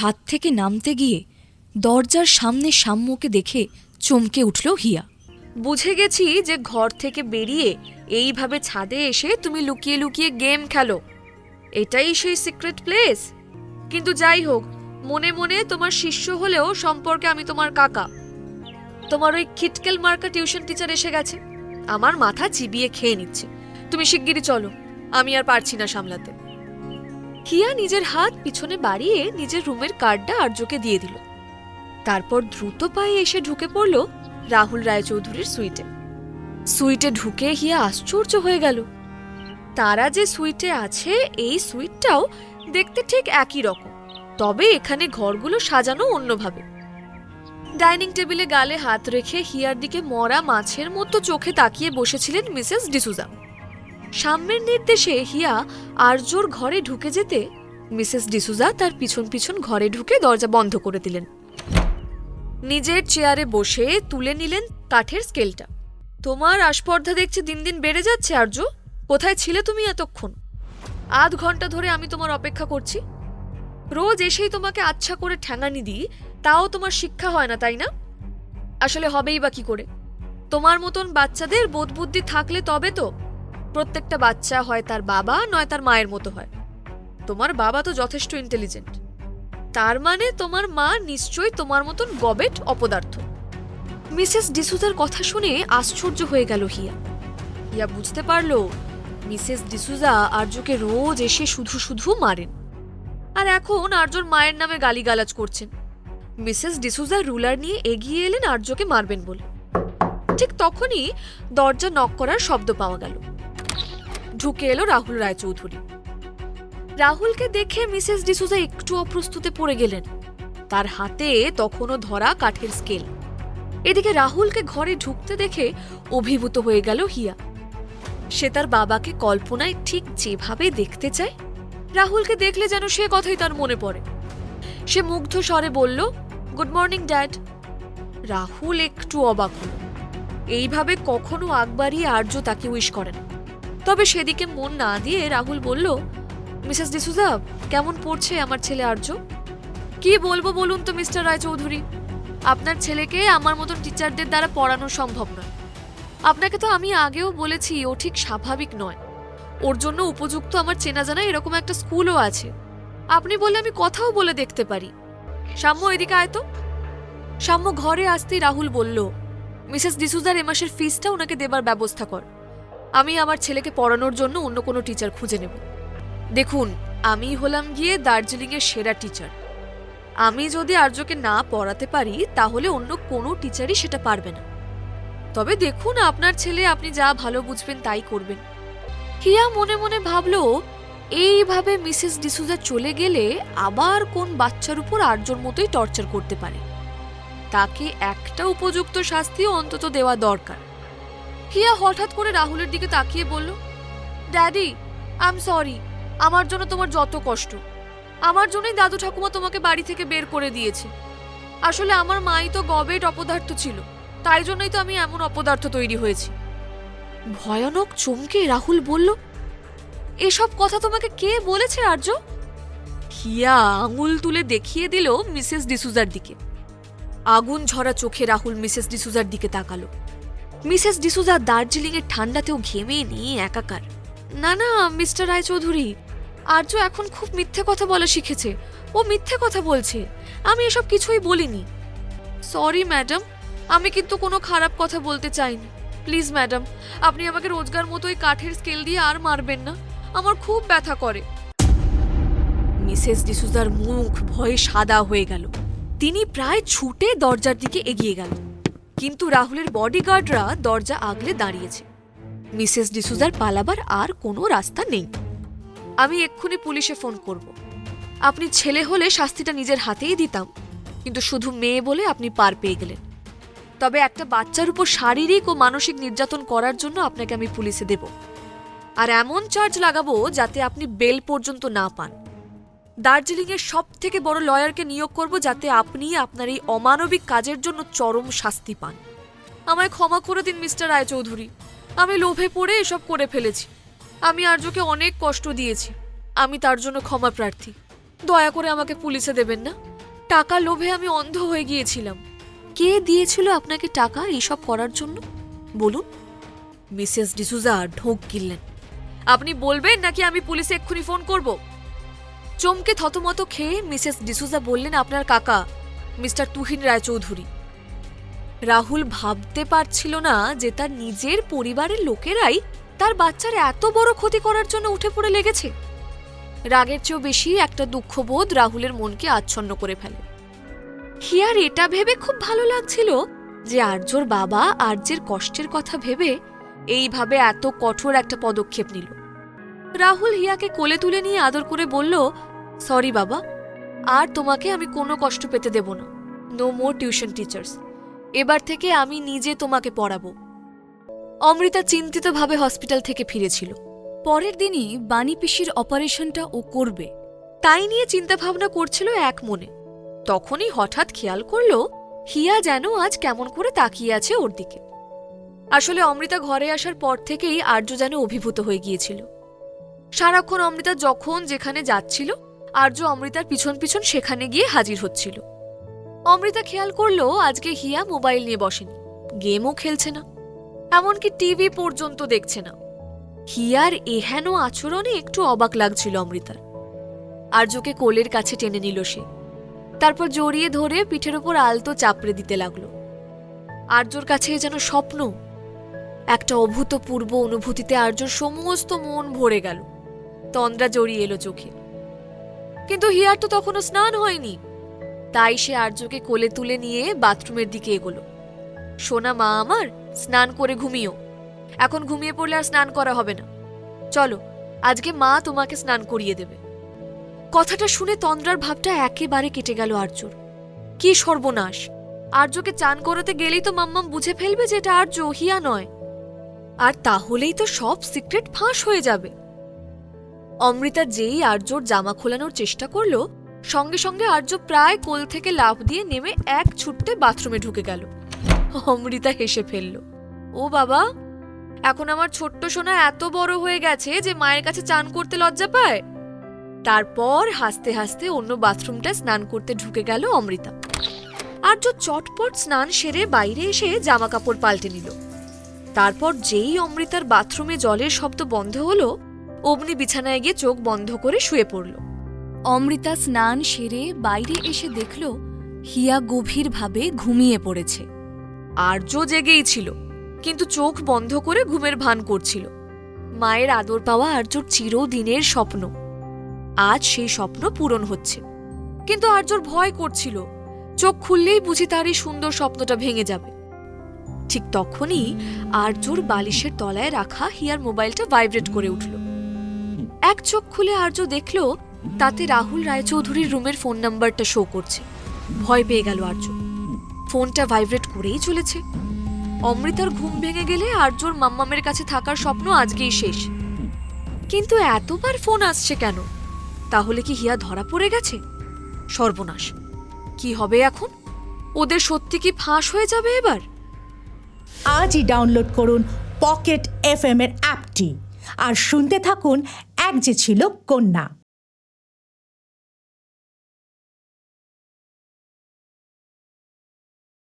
ছাদ থেকে নামতে গিয়ে দরজার সামনে সাম্যকে দেখে চমকে উঠল হিয়া। বুঝে গেছি যে ঘর থেকে বেরিয়ে এইভাবে ছাদে এসে তুমি লুকিয়ে লুকিয়ে গেম খেলো। এটাই সেই সিক্রেট প্লেস কিন্তু যাই হোক, মনে মনে তোমার শিষ্য হলেও সম্পর্কে আমি তোমার কাকা। তোমার ওই খিটকেল মার্কা টিউশন টিচার এসে গেছে। আমার মাথা চিবিয়ে খেয়ে নিচ্ছে। তুমি শিগগিরই চলো, আমি আর পারছি না সামলাতে। হিয়া নিজের হাত পিছনে বাড়িয়ে নিজের রুমের কার্ডটা আর্যকে দিয়ে দিল। তারপর দ্রুত পায়ে এসে ঢুকে পড়ল রাহুল রায়চৌধুরীর সুইটে। সুইটে ঢুকে হিয়া আশ্চর্য হয়ে গেল। তারা যে সুইটে আছে, এই সুইটটাও দেখতে ঠিক একই রকম, তবে এখানে ঘরগুলো সাজানো অন্যভাবে। ডাইনিং টেবিলে গালে হাত রেখে হিয়ার দিকে মরা মাছের মতো চোখে তাকিয়ে বসেছিলেন মিসেস ডিসুজা। সাম্যের নির্দেশে হিয়া আর্যর ঘরে ঢুকে যেতে মিসেস ডিসুজা তার পিছন পিছন ঘরে ঢুকে দরজা বন্ধ করে দিলেন। নিজের চেয়ারে বসে তুলে নিলেন কাঠের স্কেলটা। তোমার আস্পর্ধা দেখছি দিন দিন বেড়ে যাচ্ছে আর্য কোথায় ছিলে তুমি এতক্ষণ? আধ ঘণ্টা ধরে আমি তোমার অপেক্ষা করছি। রোজ এসেই তোমাকে আচ্ছা করে ঠ্যাঙানি দিই, তাও তোমার শিক্ষা হয় না, তাই না? আসলে হবেই বা কি করে? তোমার মতন বাচ্চাদের বোধ বুদ্ধি থাকলে তবে তো প্রত্যেকটা বাচ্চা হয় তার বাবা, নয় তার মায়ের মতো হয়। তোমার বাবা তো যথেষ্ট ইন্টেলিজেন্ট তার মানে তোমার মা নিশ্চয়ই তোমার মতন গবেট, অপদার্থ। মিসেস ডিসুজার কথা শুনে আশ্চর্য হয়ে গেল হিয়া। হিয়া বুঝতে পারল, মিসেস ডিসুজা আর্যকে রোজ এসে শুধু শুধু মারেন। আর এখন আর্যর মায়ের নামে গালিগালাজ করছেন। মিসেস ডিসুজা রুলার নিয়ে এগিয়ে এলেন আর্যকে মারবেন বলে। ঠিক তখনই দরজা নক করার শব্দ পাওয়া গেল। ঢুকে এলো রাহুল রায়চৌধুরী। রাহুলকে দেখে মিসেস ডিসুজা একটু অপ্রস্তুতে পড়ে গেলেন। তার হাতে তখনও ধরা কাঠের স্কেল। এদিকে রাহুলকে ঘরে ঢুকতে দেখে অভিভূত হয়ে গেল হিয়া। সে তার বাবাকে কল্পনায় ঠিক যেভাবে দেখতে চায়, রাহুলকে দেখলে যেন সে কথাই তার মনে পড়ে। সে মুগ্ধ স্বরে বলল, গুড মর্নিং, ড্যাড। রাহুল একটু অবাক হল। এইভাবে কখনো আগ বাড়িয়ে আর্য তাকে উইশ করেন। তবে সেদিকে মন না দিয়ে রাহুল বলল, মিসেস ডিসুজা, কেমন পড়ছে আমার ছেলে আর্য? কি বলব বলুন তো, মিস্টার রায়চৌধুরী? আপনার ছেলেকে আমার মতন টিচারদের দ্বারা পড়ানো সম্ভব নয়। আপনাকে তো আমি আগেও বলেছি, ও ঠিক স্বাভাবিক নয়। ওর জন্য উপযুক্ত আমার চেনা জানা এরকম একটা স্কুলও আছে। আপনি বললে আমি কথাও বলে দেখতে পারি। সাম্য, এদিকে আয় তো। সাম্য ঘরে আসতেই রাহুল বলল, মিসেস ডিসুজার এ মাসের ফিসটা ওনাকে দেবার ব্যবস্থা কর। আমি আমার ছেলেকে পড়ানোর জন্য অন্য কোনো টিচার খুঁজে নেব। দেখুন, আমি হলাম গিয়ে দার্জিলিংয়ের সেরা টিচার আমি যদি আর্যকে না পড়াতে পারি, তাহলে অন্য কোনো টিচারই সেটা পারবে না। তবে দেখুন, আপনার ছেলে আপনি যা ভালো বুঝবেন, তাই করবেন। হিয়া মনে মনে ভাবল, এইভাবে মিসেস ডিসুজা চলে গেলে আবার কোন বাচ্চার উপর আর্যর মতোই টর্চার করতে পারে? তাকে একটা উপযুক্ত শাস্তিও অন্তত দেওয়া দরকার। হিয়া হঠাৎ করে রাহুলের দিকে তাকিয়ে বলল ড্যাডি আই এম সরি আমার জন্য তোমার যত কষ্ট। আমার জন্যই দাদু ঠাকুমা তোমাকে বাড়ি থেকে বের করে দিয়েছে। আসলে আমার মাই তো গবেট অপদার্থ ছিল। তাই জন্যই তো আমি এমন অপদার্থ তৈরি হয়েছি। ভয়ানক চমকে রাহুল বলল, এসব কথা তোমাকে কে বলেছে, আর্য? হিয়া আঙুল তুলে দেখিয়ে দিল মিসেস ডিসুজার দিকে। আগুন ঝরা চোখে রাহুল মিসেস ডিসুজার দিকে তাকালো। মিসেস ডিসুজা দার্জিলিং এর ঠান্ডাতেও ঘেমে নিয়ে একাকার। না না, মিস্টার রায়চৌধুরী, আর্য এখন খুব মিথ্যে কথা বলা শিখেছে। ও মিথ্যে কথা বলছে। আমি এসব কিছুই বলিনি। সরি, ম্যাডাম, আমি কিন্তু কোনো খারাপ কথা বলতে চাইনি। প্লিজ, ম্যাডাম, আপনি আমাকে রোজগার মতো ওই কাঠের স্কেল দিয়ে আর মারবেন না। আমার খুব ব্যথা করে। মিসেস ডিসুজার মুখ ভয়ে সাদা হয়ে গেল। তিনি প্রায় ছুটে দরজার দিকে এগিয়ে গেল। কিন্তু রাহুলের বডিগার্ডরা দরজা আগলে দাঁড়িয়েছে। মিসেস ডিসুজার পালাবার আর কোনো রাস্তা নেই। আমি এক্ষুনি পুলিশে ফোন করব। আপনি ছেলে হলে শাস্তিটা নিজের হাতেই দিতাম, কিন্তু শুধু মেয়ে বলে আপনি পার পেয়ে গেলেন। তবে একটা বাচ্চার উপর শারীরিক ও মানসিক নির্যাতন করার জন্য আপনাকে আমি পুলিশে দেব। আর এমন চার্জ লাগাবো যাতে আপনি বেল পর্যন্ত না পান। দার্জিলিংয়ের সব থেকে বড় লয়ারকে নিয়োগ করব যাতে আপনি আপনার এই অমানবিক কাজের জন্য চরম শাস্তি পান। আমায় ক্ষমা করে দিন, মিস্টার রায়চৌধুরী। আমি লোভে পড়ে এসব করে ফেলেছি। আমি আর্যকে অনেক কষ্ট দিয়েছি। আমি তার জন্য ক্ষমা প্রার্থী। দয়া করে আমাকে পুলিশে দেবেন না। টাকা লোভে আমি অন্ধ হয়ে গিয়েছিলাম। কে দিয়েছিল আপনাকে টাকা এইসব করার জন্য? বলুন। মিসেস ডিসুজা ঢোক গিললেন। আপনি বলবেন নাকি আমি পুলিশে এক্ষুনি ফোন করব? চমকে থতমত খেয়ে মিসেস ডিসুজা বললেন, আপনার কাকা, মিস্টার তুহিন রায়চৌধুরী। রাহুল ভাবতে পারছিল না যে তার নিজের পরিবারের লোকেরাই তার বাচ্চার এত বড় ক্ষতি করার জন্য উঠে পড়ে লেগেছে। রাগের চেয়েও বেশি একটা দুঃখবোধ রাহুলের মনকে আচ্ছন্ন করে ফেলে। হিয়ার এটা ভেবে খুব ভালো লাগছিল যে আর্যর বাবা আর্যের কষ্টের কথা ভেবে এইভাবে এত কঠোর একটা পদক্ষেপ নিল। রাহুল হিয়াকে কোলে তুলে নিয়ে আদর করে বলল সরি বাবা। আর তোমাকে আমি কোনো কষ্ট পেতে দেব না। নো মোর টিউশন টিচার্স এবার থেকে আমি নিজে তোমাকে পড়াবো। অমৃতা চিন্তিতভাবে হসপিটাল থেকে ফিরেছিল। পরের দিনই বাণী পিসির অপারেশনটা ও করবে। তাই নিয়ে চিন্তাভাবনা করছিল এক মনে। তখনই হঠাৎ খেয়াল করল, হিয়া যেন আজ কেমন করে তাকিয়ে আছে ওর দিকে। আসলে অমৃতা ঘরে আসার পর থেকেই আর্য যেন অভিভূত হয়ে গিয়েছিল। সারাক্ষণ অমৃতা যখন যেখানে যাচ্ছিল আর্য অমৃতার পিছন পিছন সেখানে গিয়ে হাজির হচ্ছিল। অমৃতা খেয়াল করল আজকে হিয়া মোবাইল নিয়ে বসেনি, গেমও খেলছে না, এমনকি টিভি পর্যন্ত দেখছে না। হিয়ার এহেন আচরণে একটু অবাক লাগছিল অমৃতার। আর্যকে কোলের কাছে টেনে নিল সে, তারপর জড়িয়ে ধরে পিঠের ওপর আলতো চাপড়ে দিতে লাগল। আর্যর কাছে যেন স্বপ্ন, একটা অভূতপূর্ব অনুভূতিতে আর্যর সমস্ত মন ভরে গেল। তন্দ্রা জড়িয়ে এলো চোখে। কিন্তু হিয়ার তো তখনও স্নান হয়নি। তাই সে আর্যকে কোলে তুলে নিয়ে বাথরুমের দিকে এগোলো। সোনা মা আমার, স্নান করে ঘুমিও। এখন ঘুমিয়ে পড়লে আর স্নান করা হবে না। চলো, আজকে মা তোমাকে স্নান করিয়ে দেবে। কথাটা শুনে তন্দ্রার ভাবটা একেবারে কেটে গেল আর্যর। কি সর্বনাশ! আর্যকে চান করাতে গেলেই তো মাম্মাম বুঝে ফেলবে যে এটা আর্য, হিয়া নয়। আর তাহলেই তো সব সিক্রেট ফাঁস হয়ে যাবে। অমৃতা যেই আর্যর জামা খোলানোর চেষ্টা করল, সঙ্গে সঙ্গে আর্য প্রায় কোল থেকে লাফ দিয়ে নেমে এক ছুট্টে বাথরুমে ঢুকে গেল। অমৃতা হেসে ফেলল, ও বাবা, এখন আমার ছোট্ট সোনা এত বড় হয়ে গেছে যে মায়ের কাছে চান করতে লজ্জা পায়? তারপর হাসতে হাসতে অন্য বাথরুমটা স্নান করতে ঢুকে গেল অমৃতা। আর্য চটপট স্নান সেরে বাইরে এসে জামা কাপড় পাল্টে নিল। তারপর যেই অমৃতার বাথরুমে জলের শব্দ বন্ধ হলো অমনি বিছানায় গিয়ে চোখ বন্ধ করে শুয়ে পড়ল। অমৃতা স্নান সেরে বাইরে এসে দেখল হিয়া গভীরভাবে ঘুমিয়ে পড়েছে। আর্য জেগেই ছিল, কিন্তু চোখ বন্ধ করে ঘুমের ভান করছিল। মায়ের আদর পাওয়া আর্যর চিরদিনের স্বপ্ন। আজ সেই স্বপ্ন পূরণ হচ্ছে। কিন্তু আর্যর ভয় করছিল, চোখ খুললেই বুঝি তার এই সুন্দর স্বপ্নটা ভেঙে যাবে। ঠিক তখনই আর্যর বালিশের তলায় রাখা হিয়ার মোবাইলটা ভাইব্রেট করে উঠল। এক চোখ খুলে আর্য দেখল, তাতে রাহুল রায়চৌধুরীর রুমের ফোন নাম্বারটা শো করছে। ভয় পেয়ে গেল আর্য। ফোনটা ভাইব্রেট করেই চলেছে। অমৃতার ঘুম ভেঙে গেলে আর্যর মাম্মামের কাছে থাকার স্বপ্ন আজকেই শেষ। কিন্তু এতবার ফোন আসছে কেন? তাহলে কি হিয়া ধরা পড়ে গেছে? সর্বনাশ। কি হবে এখন? ওদের সত্যি কি ফাঁস হয়ে যাবে এবার? আজই ডাউনলোড করুন পকেট এফএম এর অ্যাপটি। আর শুনতে থাকুন এক যে ছিল কন্যা।